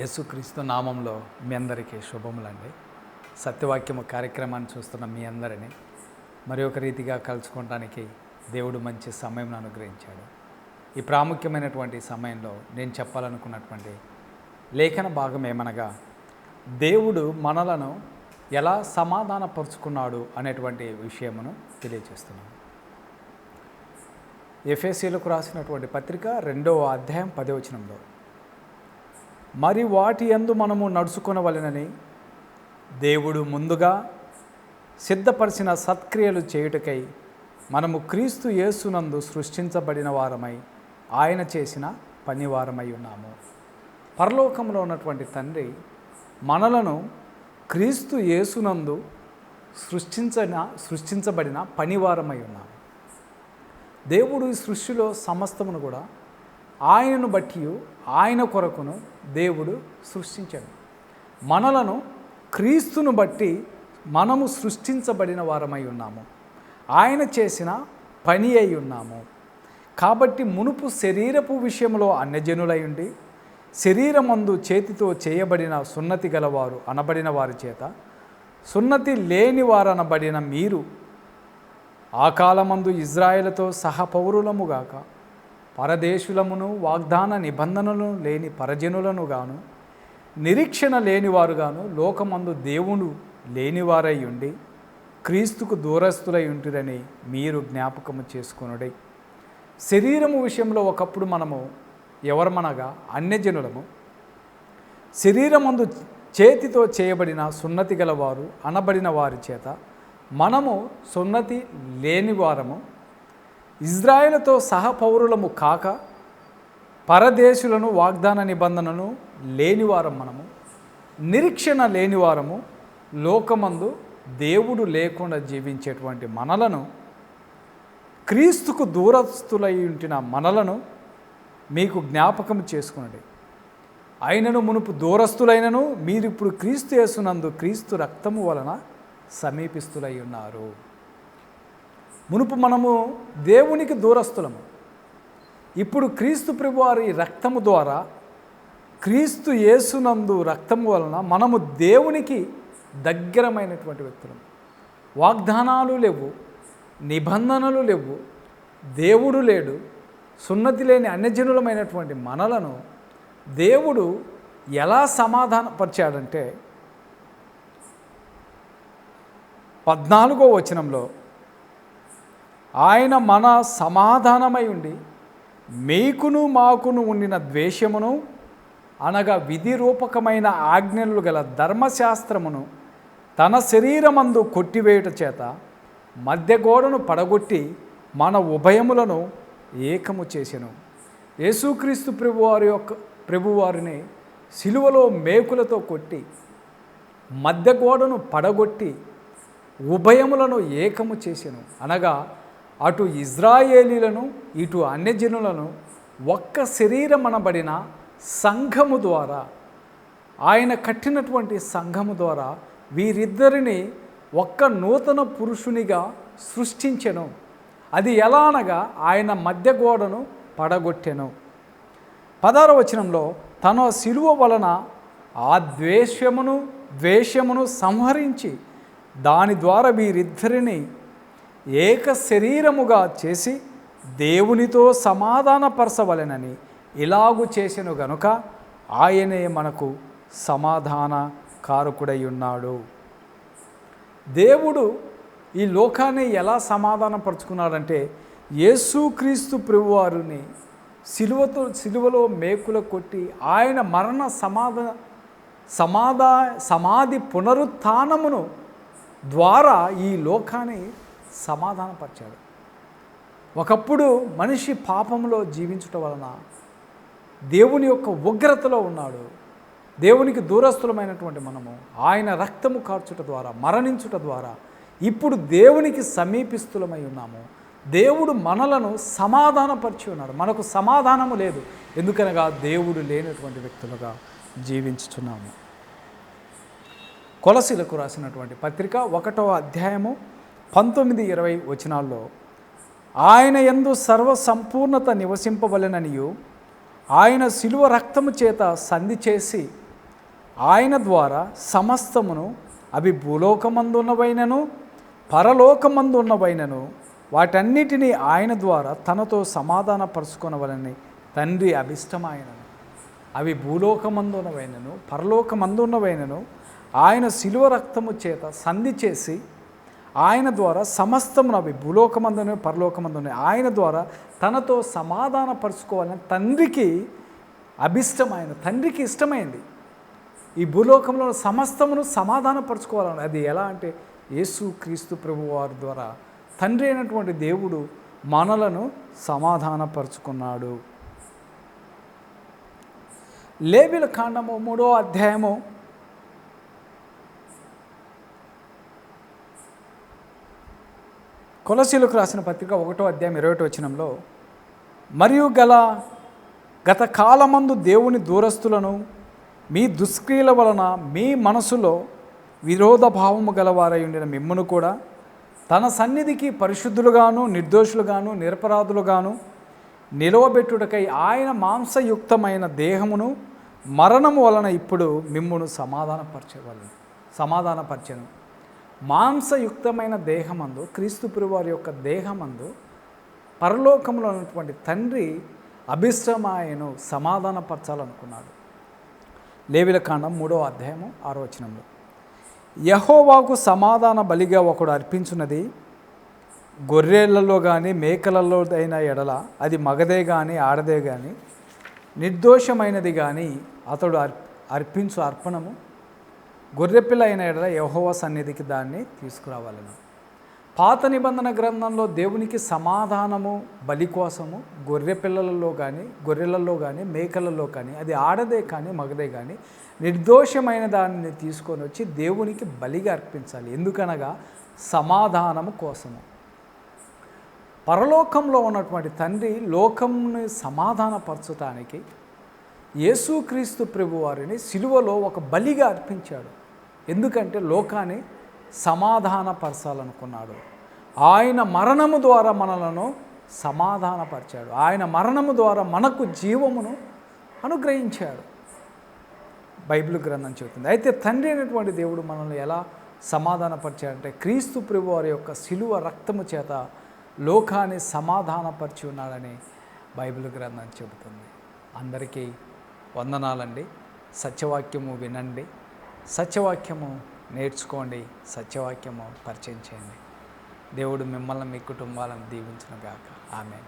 యేసుక్రీస్తు నామంలో మీ అందరికీ శుభములండి. సత్యవాక్యము కార్యక్రమాన్ని చూస్తున్న మీ అందరినీ మరి ఒక రీతిగా కలుసుకోవడానికి దేవుడు మంచి సమయం అనుగ్రహించాడు. ఈ ప్రాముఖ్యమైనటువంటి సమయంలో నేను చెప్పాలనుకున్నటువంటి లేఖన భాగం ఏమనగా దేవుడు మనలను ఎలా సమాధానపరుచుకున్నాడు అనేటువంటి విషయమును తెలియజేస్తున్నాను. ఎఫ్ఎస్సీలకు రాసినటువంటి పత్రిక రెండవ అధ్యాయం పదవచనంలో మరి వాటి యందు మనము నడుచుకొనవలెనని దేవుడు ముందుగా సిద్ధపరిచిన సత్క్రియలు చేయుటకై మనము క్రీస్తు యేసునందు సృష్టించబడిన వారమై ఆయన చేసిన పనివారమై ఉన్నాము. పరలోకంలో ఉన్నటువంటి తండ్రి మనలను క్రీస్తు యేసునందు సృష్టించిన సృష్టించబడిన పనివారమై ఉన్నాము దేవుడు ఈ సృష్టిలో సమస్తమును కూడా ఆయనను బట్టి ఆయన కొరకును దేవుడు సృష్టించాడు. మనలను క్రీస్తును బట్టి మనము సృష్టించబడిన వారమై ఉన్నాము. ఆయన చేసిన పని అయి ఉన్నాము. కాబట్టి మునుపు శరీరపు విషయంలో అన్యజనులై ఉండి శరీరమందు చేతితో చేయబడిన సున్నతి గలవారు అనబడిన వారి చేత సున్నతి లేని వారనబడిన మీరు ఆ కాలమందు ఇజ్రాయేలుతో సహపౌరులముగాక పరదేశులమును వాగ్దాన నిబంధనలు లేని పరజనులను గాను నిరీక్షణ లేనివారుగాను లోకమందు దేవుడు లేనివారై ఉండి క్రీస్తుకు దూరస్తులై ఉంటురని మీరు జ్ఞాపకము చేసుకునుడే. శరీరము విషయంలో ఒకప్పుడు మనము ఎవరమనగా అన్యజనులము. శరీరమందు చేతితో చేయబడిన సున్నతి గలవారు అనబడిన వారి చేత మనము సున్నతి లేనివారము. ఇజ్రాయేలుతో సహపౌరులము కాక పరదేశులను వాగ్దాన నిబంధనను లేనివారం మనము నిరీక్షణ లేనివారము లోకమందు దేవుడు లేకుండా జీవించేటువంటి మనలను క్రీస్తుకు దూరస్తులై ఉంటిన మనలను మీకు జ్ఞాపకం చేసుకున్నది అయినను మునుపు దూరస్తులైనను మీరు ఇప్పుడు క్రీస్తు యేసునందు క్రీస్తు రక్తము వలన సమీపిస్తులై ఉన్నారు. మునుపు మనము దేవునికి దూరస్తులము ఇప్పుడు క్రీస్తు ప్రభువారి రక్తము ద్వారా క్రీస్తు యేసునందు రక్తము వలన మనము దేవునికి దగ్గరమైనటువంటి వ్యక్తులం. వాగ్దానాలు లేవు నిబంధనలు లేవు దేవుడు లేడు సున్నతి లేని అన్యజనులమైనటువంటి మనలను దేవుడు ఎలా సమాధానపరిచాడంటే పద్నాలుగో వచనంలో ఆయన మన సమాధానమై ఉండి మీకును మాకును ఉండిన ద్వేషమును అనగా విధి రూపకమైన ఆజ్ఞలు గల ధర్మశాస్త్రమును తన శరీరమందు కొట్టివేయుట చేత మధ్యగోడను పడగొట్టి మన ఉభయములను ఏకము చేసెను. యేసుక్రీస్తు ప్రభువారి యొక్క ప్రభువారిని శిలువలో మేకులతో కొట్టి మధ్యగోడను పడగొట్టి ఉభయములను ఏకము చేసెను. అనగా అటు ఇజ్రాయేలీలను ఇటు అన్యజనులను ఒక్క శరీరం అనబడిన సంఘము ద్వారా ఆయన కట్టినటువంటి సంఘము ద్వారా వీరిద్దరిని ఒక్క నూతన పురుషునిగా సృష్టించెను. అది ఎలా అనగా ఆయన మధ్య గోడను పడగొట్టెను. పదార వచనంలో తన శిలువ వలన ఆ ద్వేషమును ద్వేషమును సంహరించి దాని ద్వారా వీరిద్దరిని ఏక శరీరముగా చేసి దేవునితో సమాధానపరచవలెనని ఇలాగు చేసెను గనుక ఆయనే మనకు సమాధాన కారకుడై ఉన్నాడు దేవుడు ఈ లోకాన్ని ఎలా సమాధానపరుచుకున్నాడంటే యేసుక్రీస్తు ప్రభువారిని సిలువతో సిలువలో మేకుల కొట్టి ఆయన మరణ సమాధ సమాధా సమాధి పునరుత్నమును ద్వారా ఈ లోకాన్ని సమాధానపరిచాడు. ఒకప్పుడు మనిషి పాపంలో జీవించటం వలన దేవుని యొక్క ఉగ్రతలో ఉన్నాడు. దేవునికి దూరస్థులమైనటువంటి మనము ఆయన రక్తము కార్చుట ద్వారా మరణించుట ద్వారా ఇప్పుడు దేవునికి సమీపిస్తులమై ఉన్నాము. దేవుడు మనలను సమాధానపరిచి ఉన్నాడు. మనకు సమాధానము లేదు. ఎందుకనగా దేవుడు లేనటువంటి వ్యక్తులుగా జీవించుచున్నాము. కొలసీలకు రాసినటువంటి పత్రిక ఒకటవ అధ్యాయము పంతొమ్మిది ఇరవై వచనాల్లో ఆయన ఎందు సర్వసంపూర్ణత నివసింపవలెననియు ఆయన శిలువ రక్తము చేత సంధి చేసి ఆయన ద్వారా సమస్తమును అవి భూలోకమందున్నవైనను పరలోకమందున్నవైనను వాటన్నిటినీ ఆయన ద్వారా తనతో సమాధానపరుచుకొనవలని తండ్రి అభిష్టమాయనను అవి భూలోకమందున్నవైనను పరలోకమందున్నవైనను ఆయన శిలువ రక్తము చేత సంధి చేసి ఆయన ద్వారా సమస్తమును అవి భూలోకమందునే పరలోకమందునే. ఆయన ద్వారా తనతో సమాధానపరుచుకోవాలని తండ్రికి అభిష్టమైన తండ్రికి ఇష్టమైంది. ఈ భూలోకంలో సమస్తమును సమాధానపరచుకోవాలని. అది ఎలా అంటే యేసు క్రీస్తు ప్రభు వారి ద్వారా తండ్రి అయినటువంటి దేవుడు మనలను సమాధానపరుచుకున్నాడు. లేబిల కాండము మూడో అధ్యాయము కొలసీలకు రాసిన పత్రిక ఒకటో అధ్యాయం ఇరవై ఒకటో వచనంలో మరియు గల గత కాలమందు దేవుని దూరస్తులను మీ దుష్క్రియల వలన మీ మనసులో విరోధ భావము గలవారై ఉండిన మిమ్మును కూడా తన సన్నిధికి పరిశుద్ధులుగాను నిర్దోషులుగాను నిరపరాధులుగాను నిలవబెట్టుటకై ఆయన మాంసయుక్తమైన దేహమును మరణము వలన ఇప్పుడు మిమ్మును సమాధానపరచవలను సమాధానపరచను. మాంసయుక్తమైన దేహమందు క్రీస్తు వారి యొక్క దేహమందు పరలోకంలో ఉన్నటువంటి తండ్రి అభిష్టమాయను సమాధానపరచాలనుకున్నాడు. లేవిల కాండం మూడో అధ్యాయము ఆరో వచనంలో యహోవాకు సమాధాన బలిగా ఒకడు అర్పించున్నది గొర్రెలలో కానీ మేకలలో అయిన ఎడల అది మగదే కానీ ఆడదే కానీ నిర్దోషమైనది కానీ అతడు అర్ అర్పించు అర్పణము గొర్రెపిల్ల అయిన ఎడల యహోవ సన్నిధికి దాన్ని తీసుకురావాలను. పాత నిబంధన గ్రంథంలో దేవునికి సమాధానము బలి కోసము గొర్రె పిల్లలలో కానీ గొర్రెలలో కానీ మేకలలో కానీ అది ఆడదే కానీ మగదే కానీ నిర్దోషమైన దానిని తీసుకొని వచ్చి దేవునికి బలిగా అర్పించాలి. ఎందుకనగా సమాధానము కోసము. పరలోకంలో ఉన్నటువంటి తండ్రి లోకంని సమాధానపరచటానికి యేసుక్రీస్తు ప్రభువారిని సిలువలో ఒక బలిగా అర్పించాడు. ఎందుకంటే లోకాన్ని సమాధానపరచాలనుకున్నాడు. ఆయన మరణము ద్వారా మనలను సమాధానపరిచాడు. ఆయన మరణము ద్వారా మనకు జీవమును అనుగ్రహించాడు. బైబిల్ గ్రంథం చెబుతుంది. అయితే తండ్రి అయినటువంటి దేవుడు మనల్ని ఎలా సమాధానపరిచాడంటే క్రీస్తు ప్రభు వారి యొక్క శిలువ రక్తము చేత లోకాన్ని సమాధానపరిచి ఉన్నాడని బైబిల్ గ్రంథం చెబుతుంది. అందరికీ వందనాలండి. సత్యవాక్యము వినండి. సత్యవాక్యము నేర్చుకోండి సత్యవాక్యము పరిచయం చేయండి. దేవుడు మిమ్మల్ని మీ కుటుంబాలను దీవించిన గాక ఆమె